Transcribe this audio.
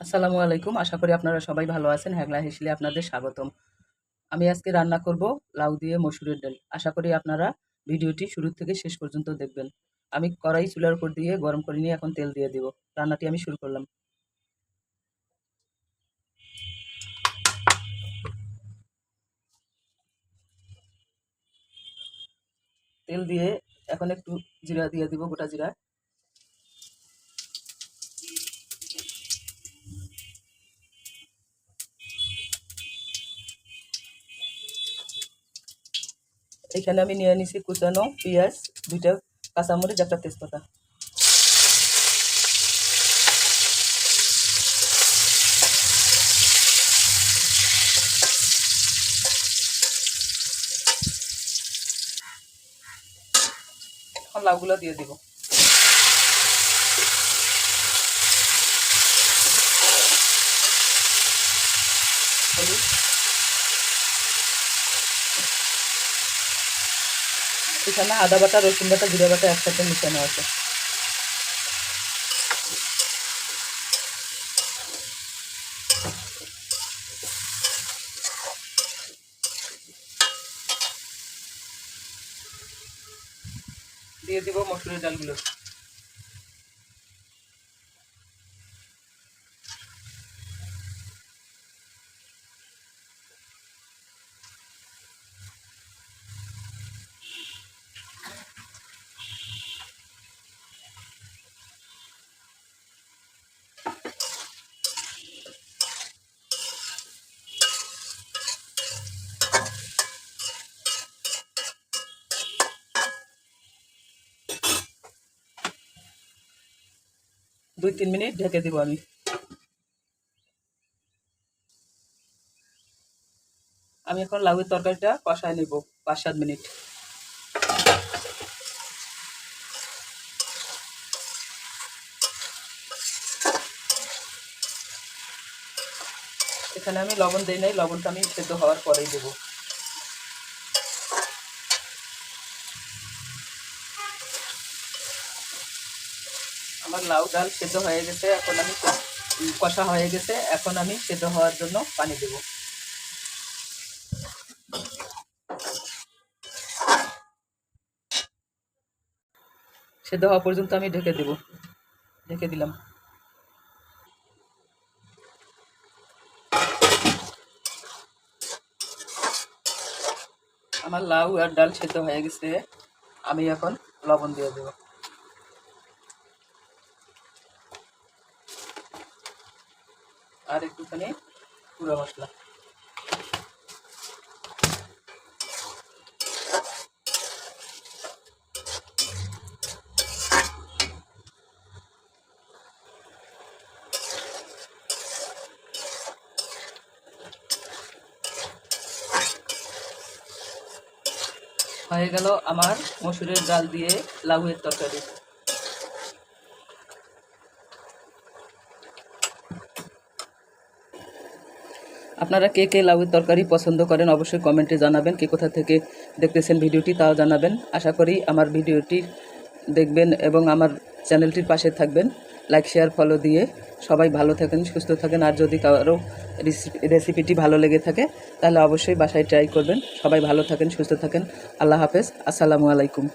আসসালামু আলাইকুম। আশা করি আপনারা সবাই ভালো আছেন। হ্যাগলা হেসলে আপনাদের স্বাগতম। আমি আজকে রান্না করব লাউ দিয়ে মসুরের ডাল। আশা করি আপনারা ভিডিওটি শুরু থেকে শেষ পর্যন্ত দেখবেন। আমি কড়াই চুলার উপর দিয়ে গরম করে নিয়ে এখন তেল দিয়ে দেব। রান্নাটি আমি শুরু করলাম। তেল দিয়ে এখন একটু জিরা দিয়ে দিব, গোটা জিরা। এখানে আমি নিয়ে নিছি কুচানো পেঁয়াজ দুইটা কাঁচামরিচ একটা তেজপাতা। লাউগুলো দিয়ে দিব। হলুদ। এখানে আদা বাটা রসুন বাটা জিরা বাটা একসাথে মিশানো আছে। দিয়ে দিব মসুরের ডালগুলো। দুই তিন মিনিট ঢেকে দিব আমি। আমি এখন লাউয়ের তরকারিটা কষায় নেব পাঁচ সাত মিনিট। এখানে আমি লবণ দিই নাই, লবণটা আমি সেদ্ধ হওয়ার পরেই দেবো। আমার লাউ ডাল সেদ্ধ হয়ে গেছে, এখন আমি কষা হয়ে গেছে, এখন আমি সেদ্ধ হওয়ার জন্য পানি দেব। সেদ্ধ হওয়া পর্যন্ত আমি ঢেকে দেব। ঢেকে দিলাম। আমার লাউ আর ডাল সেদ্ধ হয়ে গেছে, আমি এখন লবণ দিয়ে দেবো। আর একটুখানি গুঁড়ো মশলা। হয়ে গেল আমার মসুরের ডাল দিয়ে লাউয়ের তরকারি। আপনারা কে কে লাউয়ের তরকারি পছন্দ করেন অবশ্যই কমেন্টে জানাবেন, কে কোথা থেকে দেখতেছেন ভিডিওটি তাও জানাবেন। আশা করি আমার ভিডিওটি দেখবেন এবং আমার চ্যানেলটির পাশে থাকবেন। লাইক, শেয়ার, ফলো দিয়ে সবাই ভালো থাকেন, সুস্থ থাকেন। আর যদি কারও রেসিপিটি ভালো লেগে থাকে, তাহলে অবশ্যই বাসায় ট্রাই করবেন। সবাই ভালো থাকেন, সুস্থ থাকেন। আল্লাহ হাফেজ। আসসালামু আলাইকুম।